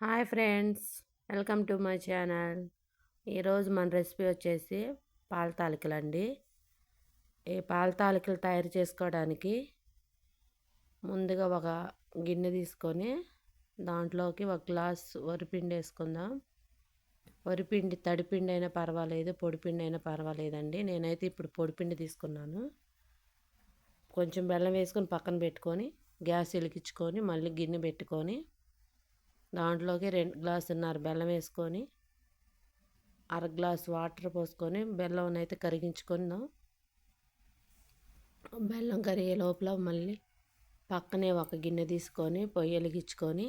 Hi friends welcome to my channel. ఈరోజు మన recipe వచ్చేసి పాల తాలికలండి. ఈ పాల తాలికలు తయారు చేసుకోవడానికి ముందుగా ఒక గిన్నె తీసుకొని దాంట్లోకి ఒక గ్లాస్ వరిపిండి వేసుకుందాం. వరిపిండి తడిపిండి అయినా పర్వాలేదు పొడిపిండి అయినా పర్వాలేదండి. నేనైతే ఇప్పుడు పొడిపిండి తీసుకున్నాను. కొంచెం బెల్లం వేసుకొని పక్కన పెట్టుకొని గ్యాస్ వెలిగించుకొని మళ్ళీ గిన్నె పెట్టుకొని దాంట్లోకి రెండు గ్లాసున్నర బెల్లం వేసుకొని అర గ్లాస్ వాటర్ పోసుకొని బెల్లం అయితే కరిగించుకుందాం. బెల్లం కరిగే లోపల మళ్ళీ పక్కనే ఒక గిన్నె తీసుకొని పొయ్యి వెలిగించుకొని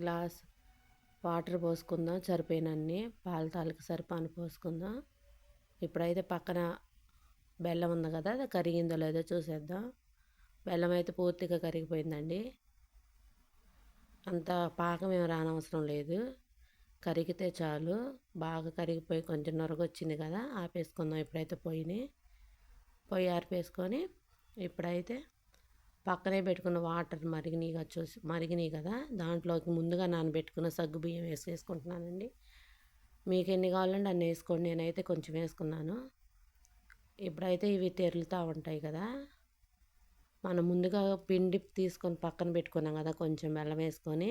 గ్లాస్ వాటర్ పోసుకుందాం. సరిపోయినన్ని పాల తాలికి సరిపాను పోసుకుందాం. ఇప్పుడైతే పక్కన బెల్లం ఉంది కదా అది కరిగిందో లేదో చూసేద్దాం. బెల్లం అయితే పూర్తిగా కరిగిపోయిందండి. అంత పాకం ఏమి రానవసరం లేదు. కరిగితే చాలు. బాగా కరిగిపోయి కొంచెం నొరగొచ్చింది కదా ఆపేసుకుందాం. ఇప్పుడైతే పొయ్యిని. పొయ్యి ఆర్పేసుకొని ఇప్పుడైతే పక్కనే పెట్టుకున్న వాటర్ మరిగినీగా చూసి మరిగినాయి కదా దాంట్లోకి ముందుగా నానబెట్టుకున్న సగ్గు బియ్యం వేసి వేసుకుంటున్నానండి. మీకు ఎన్ని కావాలండి అన్ని వేసుకోండి. నేనైతే కొంచెం వేసుకున్నాను. ఇప్పుడైతే ఇవి తెరులుతూ ఉంటాయి కదా మనం ముందుగా పిండి తీసుకొని పక్కన పెట్టుకున్నాం కదా కొంచెం బెల్లం వేసుకొని.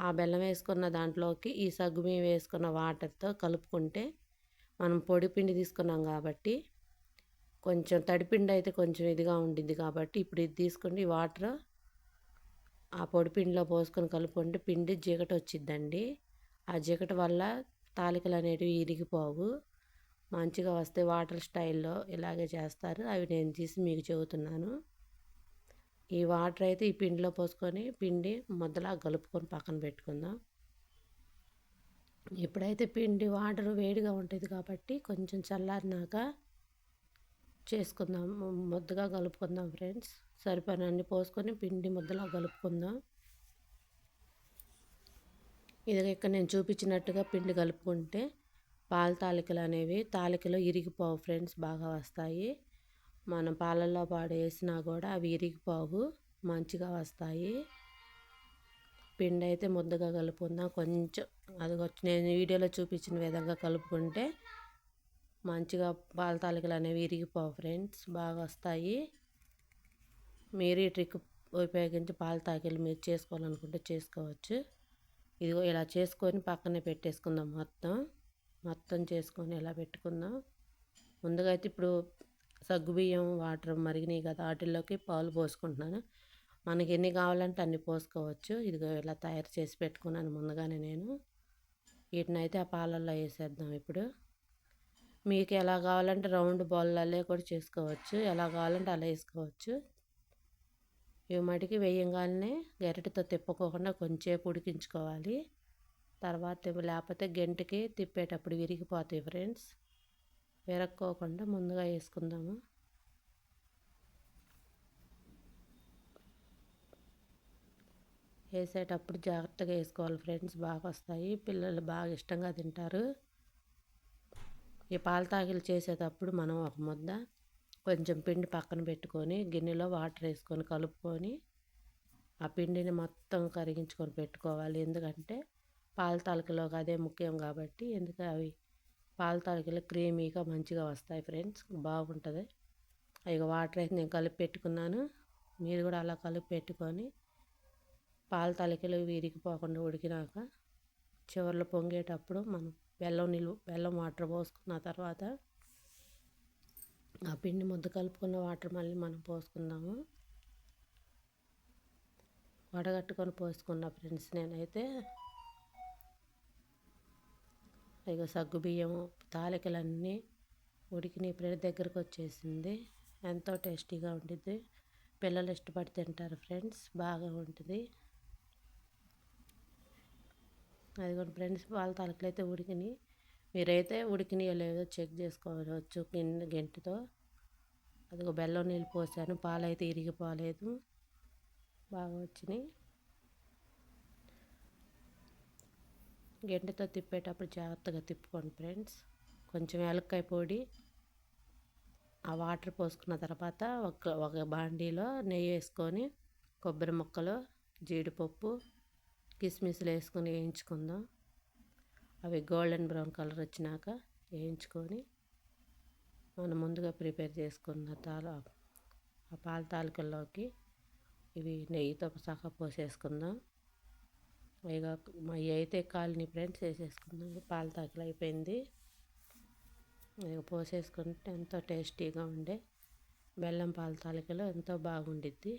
ఆ బెల్లం వేసుకున్న దాంట్లోకి ఈ సగ్గుబియ్యం వేసుకున్న వాటర్తో కలుపుకుంటే మనం పొడి పిండి తీసుకున్నాం కాబట్టి కొంచెం తడిపిండి అయితే కొంచెం ఇదిగా ఉండిద్ది కాబట్టి ఇప్పుడు ఇది తీసుకుంటే వాటర్ ఆ పొడి పిండిలో పోసుకొని కలుపుకుంటే పిండి జిగట వచ్చిద్దండి. ఆ జిగట వల్ల తాలికలు అనేటివి ఇరిగిపోవు. మంచిగా వస్తే వాటర్ స్టైల్లో ఇలాగే చేస్తారు. అవి నేను తీసి మీకు చెబుతున్నాను. ఈ వాటర్ అయితే ఈ పిండిలో పోసుకొని పిండి మొదలా కలుపుకొని పక్కన పెట్టుకుందాం. ఎప్పుడైతే పిండి వాటర్ వేడిగా ఉంటుంది కాబట్టి కొంచెం చల్లారినాక చేసుకుందాం. ముద్దగా కలుపుకుందాం ఫ్రెండ్స్. సరిపోయినన్ని పోసుకొని పిండి ముద్దలా కలుపుకుందాం. ఇది ఇక్కడ నేను చూపించినట్టుగా పిండి కలుపుకుంటే పాల తాలికలు అనేవి తాలికలు ఇరిగిపోవు ఫ్రెండ్స్ బాగా వస్తాయి. మనం పాలల్లో పాడేసినా కూడా అవి ఇరిగిపోవు మంచిగా వస్తాయి. పిండి అయితే ముద్దగా కలుపుకుందాం. కొంచెం అది నేను వీడియోలో చూపించిన విధంగా కలుపుకుంటే మంచిగా పాల తాలికలు అనేవి ఇరిగిపోవు ఫ్రెండ్స్ బాగా వస్తాయి. మీరు ఈ ట్రిక్ ఉపయోగించి పాల తాకిలు మీరు చేసుకోవాలనుకుంటే చేసుకోవచ్చు. ఇదిగో ఇలా చేసుకొని పక్కనే పెట్టేసుకుందాం మొత్తం. మొత్తం చేసుకొని ఇలా పెట్టుకుందాం. ముందుగా అయితే ఇప్పుడు సగ్గుబియ్యం వాటర్ మరిగినాయి కదా వాటిల్లోకి పాలు పోసుకుంటున్నాను. మనకి ఎన్ని కావాలంటే అన్ని పోసుకోవచ్చు. ఇదిగో ఇలా తయారు చేసి పెట్టుకున్నాను ముందుగానే నేను. వీటిని అయితే ఆ పాలల్లో వేసేద్దాం ఇప్పుడు. మీకు ఎలా కావాలంటే రౌండ్ బౌల్లలే కూడా చేసుకోవచ్చు. ఎలా కావాలంటే అలా వేసుకోవచ్చు. ఇవి మటుకి వేయంగానే గరిటతో తిప్పుకోకుండా కొంచెంసేపు ఉడికించుకోవాలి. తర్వాత లేకపోతే గంటకి తిప్పేటప్పుడు విరిగిపోతాయి ఫ్రెండ్స్. విరక్కోకుండా ముందుగా వేసుకుందాము. వేసేటప్పుడు జాగ్రత్తగా వేసుకోవాలి ఫ్రెండ్స్ బాగా వస్తాయి. పిల్లలు బాగా ఇష్టంగా తింటారు. ఈ పాలతాకిలు చేసేటప్పుడు మనం ఒక ముద్ద కొంచెం పిండి పక్కన పెట్టుకొని గిన్నెలో వాటర్ వేసుకొని కలుపుకొని ఆ పిండిని మొత్తం కరిగించుకొని పెట్టుకోవాలి. ఎందుకంటే పాల తాలికలోకి అదే ముఖ్యం కాబట్టి ఎందుకు అవి పాల తాలికలు క్రీమీగా మంచిగా వస్తాయి ఫ్రెండ్స్. బాగుంటుంది. ఇక వాటర్ అయితే నేను కలిపి పెట్టుకున్నాను. మీరు కూడా అలా కలిపి పెట్టుకొని పాల తాలికలు విరిగిపోకుండా ఉడికినాక చివరిలో పొంగేటప్పుడు మనం బెల్లం నిలువ బెల్లం వాటర్ పోసుకున్న తర్వాత ఆ పిండి ముద్ద కలుపుకున్న వాటర్ మళ్ళీ మనం పోసుకుందాము. వడగట్టుకొని పోసుకున్న ఫ్రెండ్స్ నేనైతే. ఇక సగ్గుబియ్యము తాలికలన్నీ ఉడికిన ఫ్రెండ్ దగ్గరకు వచ్చేసింది. ఎంతో టేస్టీగా ఉంటుంది పిల్లలు ఇష్టపడి తింటారు ఫ్రెండ్స్. బాగా ఉంటుంది అది కూడా ఫ్రెండ్స్ వాళ్ళ తాలకలు అయితే ఉడికినాయి మీరైతే ఉడికినాయో లేదో చెక్ చేసుకోవచ్చు గిన్నె గెంటితో. అదిగో బెల్లం నీళ్ళు పోసాను. పాలు అయితే ఇరిగిపోలేదు. బాగా వచ్చినాయి. గెంటతో తిప్పేటప్పుడు జాగ్రత్తగా తిప్పుకోండి ఫ్రెండ్స్. కొంచెం ఏలక్కాయ పొడి ఆ వాటర్ పోసుకున్న తర్వాత ఒక ఒక బాండీలో నెయ్యి వేసుకొని కొబ్బరి ముక్కలు జీడిపప్పు కిస్మిస్లు వేసుకొని వేయించుకుందాం. అవి గోల్డెన్ బ్రౌన్ కలర్ వచ్చినాక వేయించుకొని మనం ముందుగా ప్రిపేర్ చేసుకున్న తాల ఆ పాల తాలికల్లోకి ఇవి నెయ్యితో సహా పోసేసుకుందాం. ఇక అయితే కాలనీ ఫ్రెండ్స్ వేసేసుకున్నాను పాల తాకిలు అయిపోయింది. ఇక పోసేసుకుంటే ఎంతో టేస్టీగా ఉండే బెల్లం పాల తాలికలు ఎంతో బాగుండిద్ది.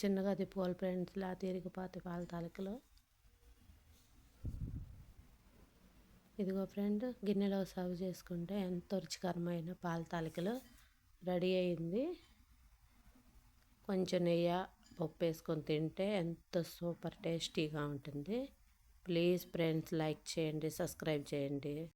చిన్నగా తిప్పుకోవాలి ఫ్రెండ్స్ లా తిరిగిపోతే పాల తాలికలు. ఇదిగో ఫ్రెండ్ గిన్నెలో సర్వ్ చేసుకుంటే ఎంతో రుచికరమైన పాల తాలికలు రెడీ అయింది. కొంచెం నెయ్యి పప్పు వేసుకొని తింటే ఎంత సూపర్ టేస్టీగా ఉంటుంది. ప్లీజ్ ఫ్రెండ్స్ లైక్ చేయండి సబ్స్క్రైబ్ చేయండి.